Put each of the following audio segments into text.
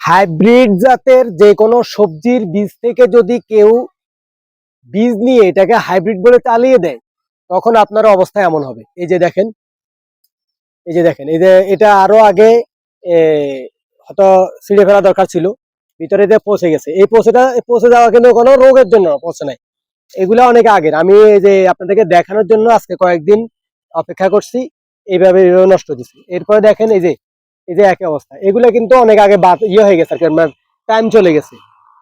Hybrid জাতের যে কোনো সবজির বীজ থেকে যদি কেউ বীজ নিয়ে এটাকে হাইব্রিড বলে চালিয়ে দেয়, তখন আপনার অবস্থা এমন হবে। এই যে দেখেন, এই যে দেখেন, এই যে এটা আরও আগে হয়তো ছিঁড়ে ফেলা দরকার ছিল, ভিতরে যে পচে গেছে, এই পচেটা পচে যাওয়া কিন্তু কোনো রোগের জন্য পচে নাই। এগুলা অনেক আগের। আমি এই যে আপনাদেরকে দেখানোর জন্য আজকে কয়েকদিন অপেক্ষা করছি, এইভাবে নষ্ট দিচ্ছি এরপরে দেখেন এই যে এই যে একই অবস্থা। এগুলা কিন্তু অনেক আগে বাদ ইয়ে হয়ে গেছে আর কি টাইম চলে গেছে।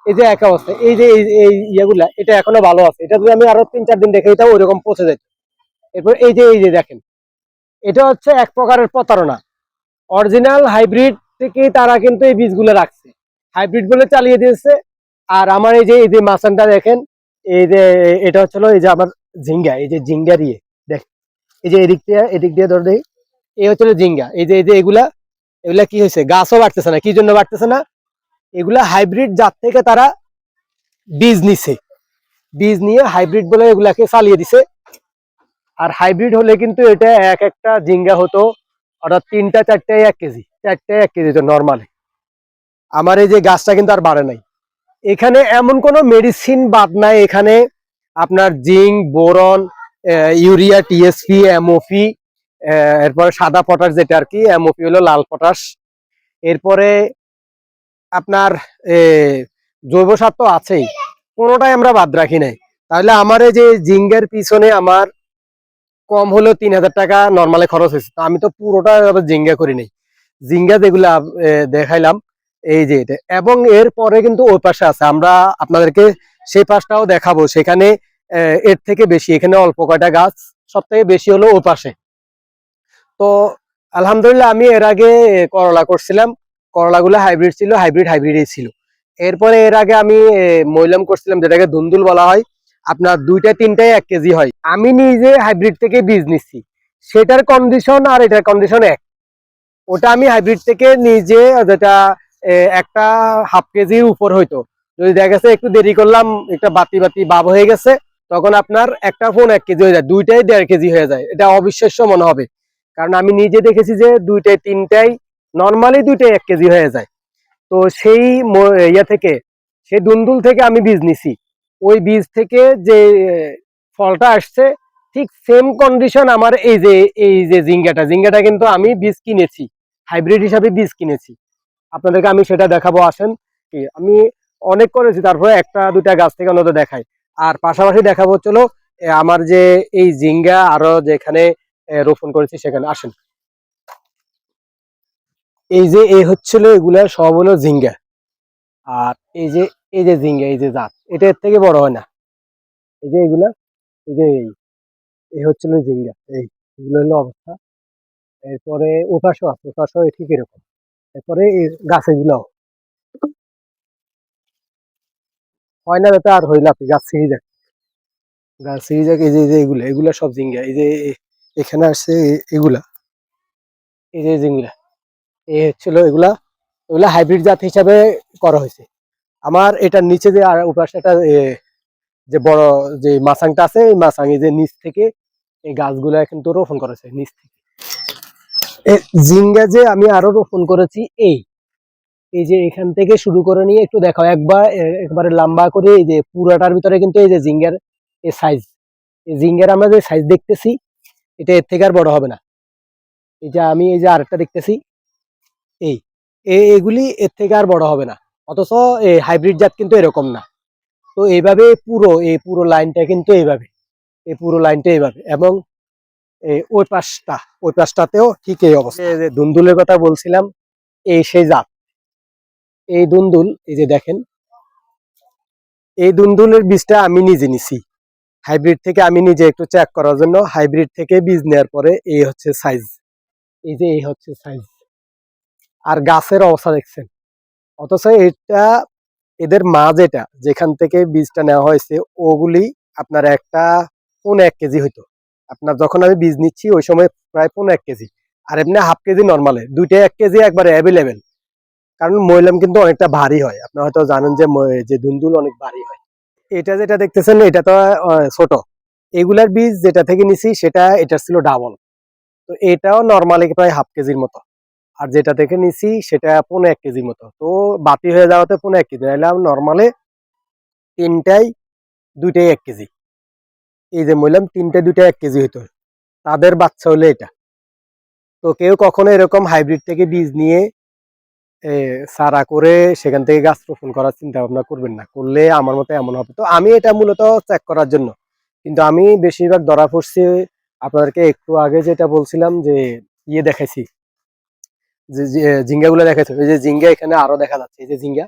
এই যে এক অবস্থা, এই যে এই- ইয়েগুলা, এটা এখনও ভালো আছে। এটা যদি আমি আরও তিন চার দিন দেখে এটা ওইরকম পচে যেত। এরপর এই যে এই যে দেখেন, এটা হচ্ছে এক প্রকারের প্রতারণা। অরিজিনাল হাইব্রিড থেকে তারা কিন্তু এই বীজগুলো রাখছে। হাইব্রিড বলে চালিয়ে দিয়েছে। আর আমার এই যে এই যে মাসানটা দেখেন, এই যে, এটা হচ্ছিল এই যে আমার ঝিঙ্গা, এই যে ঝিঙ্গা দিয়ে, দেখ, এই যে এদিক দিয়ে এদিক দিয়ে ধরে এই হচ্ছিল ঝিঙ্গা। এই যে এই যে এগুলা এগুলা কি হয়েছে? গাছও বাড়তেছে না। কি জন্য বাড়তেছে না? এগুলা হাইব্রিড জাত থেকে তারা বীজ নিছে। বীজ নিয়ে হাইব্রিড বলে এগুলাকে চালিয়ে দিছে। আর হাইব্রিড হলে কিন্তু এটা এক একটা জিঙ্গা হতো অর্থাৎ তিনটা, চারটায় এক কেজি। চারটায় এক কেজি তো নর্মালি আমার এই যে গাছটা কিন্তু আর বাড়ে নাই। এখানে এমন কোনো মেডিসিন বাদ নাই। এখানে আপনার zinc, boron urea, TSP, MOP এরপরে সাদা পটাশ যেটা আর কি এমওপি হলো লাল পটাশ। এরপরে আপনার জৈব সার তো আছেই, কোনোটাই আমরা বাদ রাখি নাই। তাহলে আমার এই যে জিঙ্গের পিছনে আমার কম হলেও তিন হাজার টাকা নর্মালে খরচ হয়েছে। তো আমি তো পুরোটা জিঙ্গা করি নাই। জিঙ্গা যেগুলা দেখাইলাম, এই যে এটা। এবং এর পরে কিন্তু ওই পাশে আছে। আমরা আপনাদেরকে সেই পাশটাও দেখাবো। সেখানে এর থেকে বেশি, এখানে অল্প কয়টা গাছ সব থেকে বেশি হলো ওই পাশে। তো আলহামদুলিল্লাহ আমি এর আগে করলা করছিলাম। করলাগুলো হাইব্রিড ছিল হাইব্রিড হাইব্রিডই ছিল। এরপরে এর আগে আমি এ, মইলাম করছিলাম যেটাকে ধুন্দুল বলা হয়। আপনার দুইটা তিনটাই এক কেজি হয়। আমি নিজে হাইব্রিড থেকে বীজ নিচ্ছি সেটার কন্ডিশন আর এটার কন্ডিশন এক। ওটা আমি হাইব্রিড থেকে নিজে যেটা একটা হাফ কেজির উপর হইতো। যদি দেখা গেছে একটু দেরি করলাম একটা বাতি বাতি বাব হয়ে গেছে তখন আপনার একটা ফোন এক কেজি হয়ে যায়। দুইটাই দেড় কেজি হয়ে যায়। এটা অবিশ্বাস্য মনে হবে। কারণ আমি নিজে দেখেছি যে দুইটাই তিনটাই নর্মালি দুইটাই এক কেজি হয়ে যায়। তো সেই ইয়ে থেকে, সেই দুন্দুল থেকে আমি বীজ নিছি। ওই বীজ থেকে যে, ফলটা আসছে, ঠিক সেম কন্ডিশন আমার এই যে এই যে জিঙ্গাটা জিঙ্গাটা কিন্তু আমি বীজ কিনেছি। হাইব্রিড হিসাবে বীজ কিনেছি। আপনাদেরকে আমি সেটা দেখাবো, আসেন। কি, আমি অনেক করেছি, তারপরে একটা, দুইটা গাছ থেকে অন্তত দেখাই। আর পাশাপাশি দেখাবো চলো আমার যে এই জিঙ্গা আরও যেখানে রোপণ করেছি, সেখানে আসেন। এই যে, এই হচ্ছিল এগুলা সব হলো জিঙ্গা আর এই যে এই যে জিঙ্গা এই যে জাত, এটা এর থেকে বড় হয় না। এই যে এগুলা, এই যে এই এই হচ্ছিল জিঙ্গা এই, এগুলো হলো অবস্থা। এরপরে ওপাশও আছে ওপাশও ঠিক এরকম। এরপরে এই গাছ এগুলাও হয় না যাতে আর হইলে আপনি গাছ ছিঁড়ে যাক। গাছ ছিঁড়ে যাক, এই যে এগুলা এগুলা সব জিঙ্গা এই যে এখানে আসছে এগুলা। এই যে জিঙ্গা এই হচ্ছিল এগুলা এগুলা হাইব্রিড জাত হিসাবে করা হয়েছে। আমার এটার নিচে যে আর উপাসে একটা যে বড় যে মাসাংটা আছে, এই এই যে নিচ থেকে এই গাছগুলা কিন্তু রোপণ করেছে নিচ থেকে। এ, জিঙ্গা যে আমি আরও রোপণ করেছি, এই। এই যে এখান থেকে শুরু করে নিয়ে একটু দেখাও, একবার একবারে লম্বা করে এই যে পুরাটার ভিতরে কিন্তু এই যে জিঙ্গার এই সাইজ এই জিঙ্গার আমরা যে সাইজ দেখতেছি এটা এর থেকে আর বড় হবে না। এই যে আমি এই যে আরেকটা দেখতেছি, এই এগুলি এর থেকে আর বড় হবে না। অথচ এই হাইব্রিড জাত কিন্তু এরকম না। তো এইভাবে পুরো, এই পুরো লাইনটা কিন্তু এইভাবে, এই পুরো লাইনটা এইভাবে এবং এই ওই পাশটা, ওই পাশটাতেও ঠিক এই অবস্থা। দুন্দুলের কথা বলছিলাম, এই সেই জাত। এই দুন্দুল, এই যে দেখেন, এই দুন্দুলের বীজটা আমি নিজে নিছি। হাইব্রিড থেকে আমি নিজে একটু চেক করার জন্য হাইব্রিড থেকে বীজ নেওয়ার পরে এই হচ্ছে সাইজ এই যে এই হচ্ছে সাইজ আর গাছের অবস্থা দেখছেন। অথচ এটা এদের মা যেটা, যেখান থেকে বীজটা নেওয়া হয়েছে, ওগুলি আপনার একটা পৌনে এক কেজি হইতো। আপনার যখন আমি বীজ নিচ্ছি, ওই সময় প্রায় পৌনে এক কেজি। আর এমনি হাফ কেজি নর্মালে দুইটা এক কেজি একবারে অ্যাভেলেবেল কারণ মইলাম কিন্তু অনেকটা ভারী হয়। আপনারা হয়তো জানেন যে যে দুন্দুল অনেক ভারী হয়। এটা যেটা দেখতেছেন, এটা তো ছোট। এগুলার বীজ যেটা থেকে নিছি, সেটা এটা ছিল ডাবল। তো এটাও নর্মালি প্রায় হাফ কেজির মতো। আর যেটা থেকে নিছি, সেটা পনেরো এক কেজির মতো। তো বাতি হয়ে যাওয়াতে পনেরো এক কেজি নাহলে নর্মালে তিনটাই, দুইটাই এক কেজি এই যে বললাম, তিনটে দুইটা এক কেজি হইতো। তাদের বাচ্চা হলে এটা। তো কেউ কখনো এরকম হাইব্রিড থেকে বীজ নিয়ে সারা করে সেখান থেকে গাছ রোপণ করার চিন্তা ভাবনা করবেন না। করলে আমার মতো এমন হবে। তো আমি এটা মূলত চেক করার জন্য। কিন্তু আমি বেশিরভাগ ধরা পড়ছি আপনাদেরকে একটু আগে যেটা বলছিলাম যে ইয়ে দেখাইছি। যে জিঙ্গাগুলো দেখাইছি। এই যে জিঙ্গা এখানে আরও দেখা যাচ্ছে। এই যে জিঙ্গা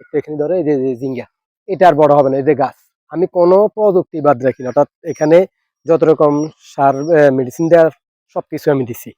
একটু এখানে ধরে, এই যে যে জিঙ্গা এটা আর বড় হবে না। এই যে গাছ, আমি কোনো প্রযুক্তি বাদ রাখি না। অর্থাৎ এখানে যত রকম সার মেডিসিন দেওয়ার সবকিছু আমি দিছি।